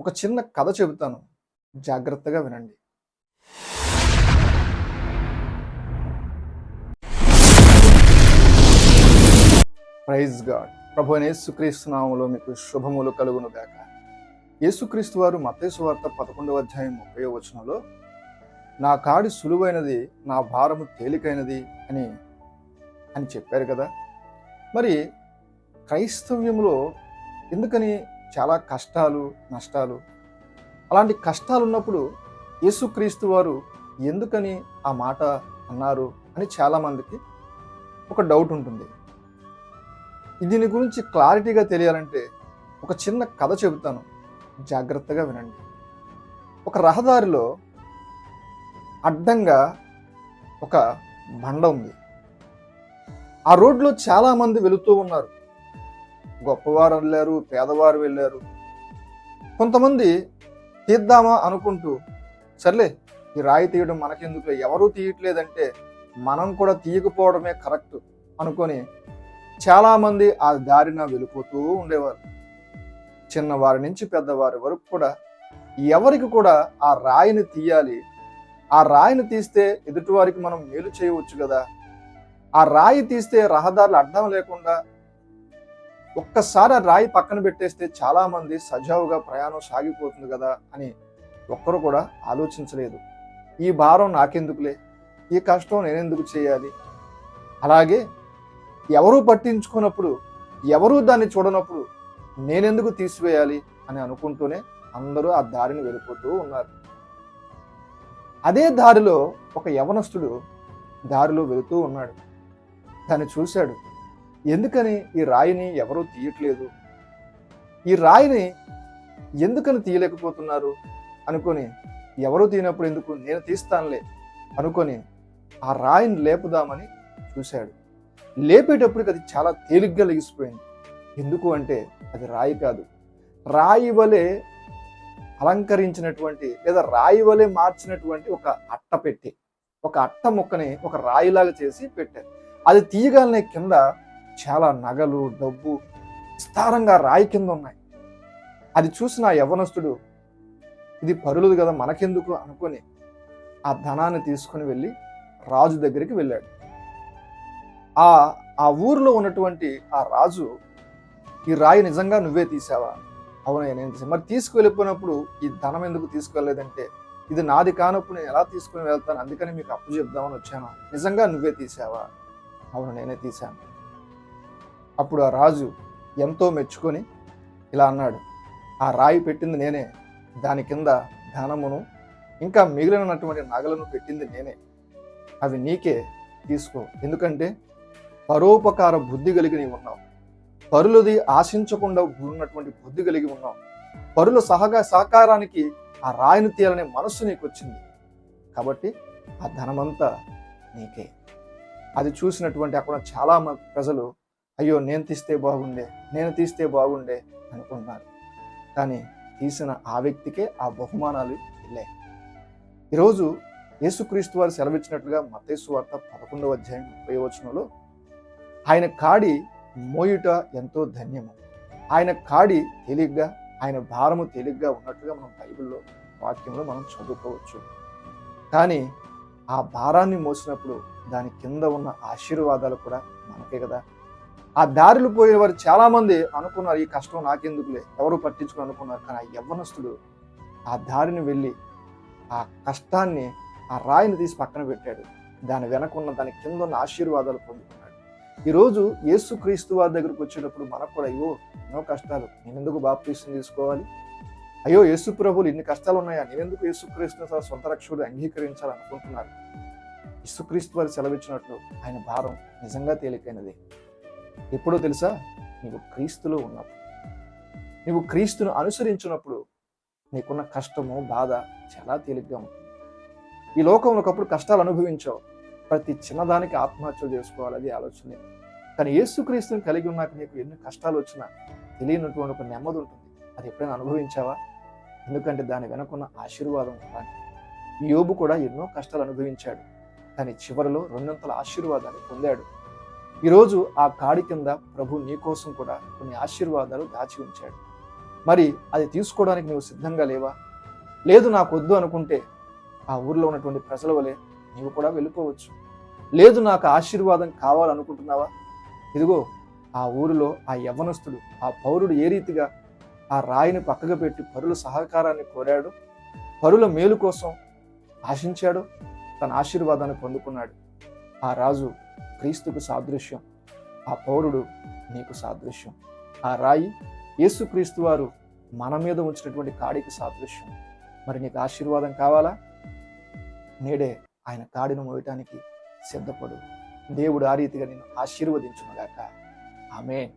ఒక చిన్న కథ చెబుతాను. జాగ్రత్తగా వినండి. ప్రైజ్ గాడ్ ప్రభు అయిన యేసుక్రీస్తు మీకు శుభములు కలుగును గాక యేసుక్రీస్తు వారు మతేసు వార్త పదకొండవ అధ్యాయం ముప్పై వచనంలో నా కాడి సులువైనది నా భారము తేలికైనది అని అని చెప్పారు కదా. మరి క్రైస్తవ్యంలో ఎందుకని చాలా కష్టాలు నష్టాలు. అలాంటి కష్టాలు ఉన్నప్పుడు యేసుక్రీస్తు వారు ఎందుకని ఆ మాట అన్నారు అని చాలామందికి ఒక డౌట్ ఉంటుంది. దీని గురించి క్లారిటీగా తెలియాలంటే ఒక చిన్న కథ చెబుతాను. జాగ్రత్తగా వినండి. ఒక రహదారిలో అడ్డంగా ఒక బండ ఉంది. ఆ రోడ్లో చాలామంది వెళుతూ ఉన్నారు. గొప్పవారు వెళ్ళారు పేదవారు వెళ్ళారు. కొంతమంది తీద్దామా అనుకుంటూ సర్లే ఈ రాయి తీయడం మనకెందుకు ఎవరూ తీయట్లేదంటే మనం కూడా తీయకపోవడమే కరెక్ట్ అనుకొని చాలామంది ఆ దారిన వెళ్ళిపోతూ ఉండేవారు. చిన్నవారి నుంచి పెద్దవారి వరకు కూడా ఎవరికి కూడా ఆ రాయిని తీయాలి ఆ రాయిని తీస్తే ఎదుటివారికి మనం మేలు చేయవచ్చు కదా. ఆ రాయి తీస్తే రహదారులు అడ్డం లేకుండా ఒక్కసారి ఆ రాయి పక్కన పెట్టేస్తే చాలామంది సజావుగా ప్రయాణం సాగిపోతుంది కదా అని ఒక్కరు కూడా ఆలోచించలేదు. ఈ భారం నాకెందుకులే? ఈ కష్టం నేనెందుకు చేయాలి? అలాగే ఎవరూ పట్టించుకున్నప్పుడు ఎవరూ దాన్ని చూడనప్పుడు నేనెందుకు తీసివేయాలి అని అనుకుంటూనే అందరూ ఆ దారిని వెళ్ళిపోతూ ఉన్నారు. అదే దారిలో ఒక యవనస్తుడు దారిలో వెళుతూ ఉన్నాడు. దాన్ని చూశాడు. ఎందుకని ఈ రాయిని ఎవరూ తీయట్లేదు? ఈ రాయిని ఎందుకని తీయలేకపోతున్నారు? అనుకొని ఎవరూ తీయనప్పుడు ఎందుకు? నేను తీస్తానులే అనుకొని ఆ రాయిని లేపుదామని చూశాడు. లేపేటప్పటికి అది చాలా తేలిగ్గా లెగిసిపోయింది. ఎందుకు అంటే అది రాయి కాదు. రాయి వలె అలంకరించినటువంటి లేదా రాయి వలె మార్చినటువంటి ఒక అట్ట పెట్టి ఒక అట్ట ముక్కని ఒక రాయిలాగా చేసి పెట్టారు. అది తీయగానే కింద చాలా నగలు డబ్బు విస్తారంగా రాయి కింద ఉన్నాయి అది చూసిన యవనస్తుడు ఇది పరులది కదా మనకెందుకు అనుకొని ఆ ధనాన్ని తీసుకుని వెళ్ళి రాజు దగ్గరికి వెళ్ళాడు. ఆ ఆ ఊర్లో ఉన్నటువంటి ఆ రాజు ఈ రాయి నిజంగా నువ్వే తీసావా? అవునయ్య నేను తీసాను మరి తీసుకువెళ్ళిపోయినప్పుడు ఈ ధనం ఎందుకు తీసుకువెళ్ళలేదంటే ఇది నాది కానప్పుడు నేను ఎలా తీసుకుని వెళ్తాను? అందుకని మీకు అప్పు చెప్దామని వచ్చాను. నిజంగా నువ్వే తీసావా? అవును నేనే తీశాను. అప్పుడు ఆ రాజు ఎంతో మెచ్చుకొని ఇలా అన్నాడు ఆ రాయి పెట్టింది నేనే దాని కింద ధనమును ఇంకా మిగిలినటువంటి నగలను పెట్టింది నేనే. అవి నీకే తీసుకో. ఎందుకంటే పరోపకార బుద్ధి కలిగి నీవు ఉన్నావు. పరులది ఆశించకుండా ఉన్నటువంటి బుద్ధి కలిగి ఉన్నావు. పరుల సహగా సహకారానికి ఆ రాయిని తీయాలనే మనస్సు నీకు వచ్చింది కాబట్టి ఆ ధనమంతా నీకే. అది చూసినటువంటి అక్కడ చాలా మంది ప్రజలు అయ్యో నేను తీస్తే బాగుండే నేను తీస్తే బాగుండే అనుకుంటున్నారు. కానీ తీసిన ఆ వ్యక్తికే ఆ బహుమానాలు వెళ్ళాయి ఈరోజు యేసుక్రీస్తు వారు సెలవిచ్చినట్లుగా మతేసు వార్త పదకొండవ అధ్యాయం ముప్పై వచనంలో ఆయన కాడి మోయుట ఎంతో ధన్యము. ఆయన కాడి తేలిగ్గా ఆయన భారము తేలిగ్గా ఉన్నట్టుగా మనం బైబిల్లో వాక్యంలో మనం చదువుకోవచ్చు. కానీ ఆ భారాన్ని మోసినప్పుడు దాని కింద ఉన్న ఆశీర్వాదాలు కూడా మనకే కదా. ఆ దారిలో పోయిన వారు చాలామంది అనుకున్నారు ఈ కష్టం నాకెందుకులే? ఎవరు పట్టించుకుని అనుకున్నారు. కానీ ఆ యవ్వనస్తుడు ఆ దారిని వెళ్ళి ఆ కష్టాన్ని ఆ రాయిని తీసి పక్కన పెట్టాడు. దాని వెనకున్న దాని కింద ఉన్న ఆశీర్వాదాలు పొందుకున్నాడు. ఈరోజు యేసు క్రీస్తు వారి దగ్గరకు వచ్చేటప్పుడు మనకు కూడా అయ్యో ఎన్నో కష్టాలు. నేను ఎందుకు బాప్తీసం తీసుకోవాలి? అయ్యో యేసు ప్రభులు ఇన్ని కష్టాలు ఉన్నాయా నేనెందుకు యేసుక్రీస్తుని తన సొంత రక్షకుడు అంగీకరించాలనుకుంటున్నారు యేసుక్రీస్తు వారు సెలవిచ్చినట్లు ఆయన భారం నిజంగా తేలికైనది. ఎప్పుడో తెలుసా? నీవు క్రీస్తులో ఉన్నప్పుడు. నీవు క్రీస్తును అనుసరించినప్పుడు నీకున్న కష్టము బాధ చాలా తేలిగ్గా ఉంటుంది. ఈ లోకంలో ఒకప్పుడు కష్టాలు అనుభవించావు. ప్రతి చిన్నదానికి ఆత్మహత్యలు చేసుకోవాలి అది ఆలోచనే. కానీ యేసుక్రీస్తుని కలిగి ఉన్నాక నీకు ఎన్ని కష్టాలు వచ్చినా తెలియనటువంటి ఒక నెమ్మది ఉంటుంది. అది ఎప్పుడైనా అనుభవించావా? ఎందుకంటే దాని వెనుకున్న ఆశీర్వాదం అలాంటి యోబు కూడా ఎన్నో కష్టాలు అనుభవించాడు. కానీ చివరిలో రెండంతల ఆశీర్వాదాన్ని పొందాడు. ఈరోజు ఆ కాడి కింద ప్రభు నీ కోసం కూడా కొన్ని ఆశీర్వాదాలు దాచి ఉంచాడు. మరి అది తీసుకోవడానికి నువ్వు సిద్ధంగా లేవా? లేదు నాకు వద్దు అనుకుంటే ఆ ఊరిలో ఉన్నటువంటి ప్రజల వలె నీవు కూడా వెళ్ళిపోవచ్చు. లేదు నాకు ఆశీర్వాదం కావాలనుకుంటున్నావా? ఇదిగో ఆ ఊరిలో ఆ యవనస్తుడు ఆ పౌరుడు ఏ రీతిగా ఆ రాయిని పక్కకు పెట్టి పరుల సహకారాన్ని కోరాడు? పరుల మేలు కోసం ఆశించాడు? తన ఆశీర్వాదాన్ని పొందుకున్నాడు. ఆ రాజు క్రీస్తుకు సాదృశ్యం. ఆ పౌరుడు నీకు సాదృశ్యం. ఆ రాయి యేసుక్రీస్తు వారు మన మీద ఉంచినటువంటి కాడికి సాదృశ్యం. మరి నీకు ఆశీర్వాదం కావాలా? నేడే ఆయన కాడిని మోయటానికి సిద్ధపడు. దేవుడు ఆ రీతిగా నేను ఆశీర్వదించునుగాక. ఆమె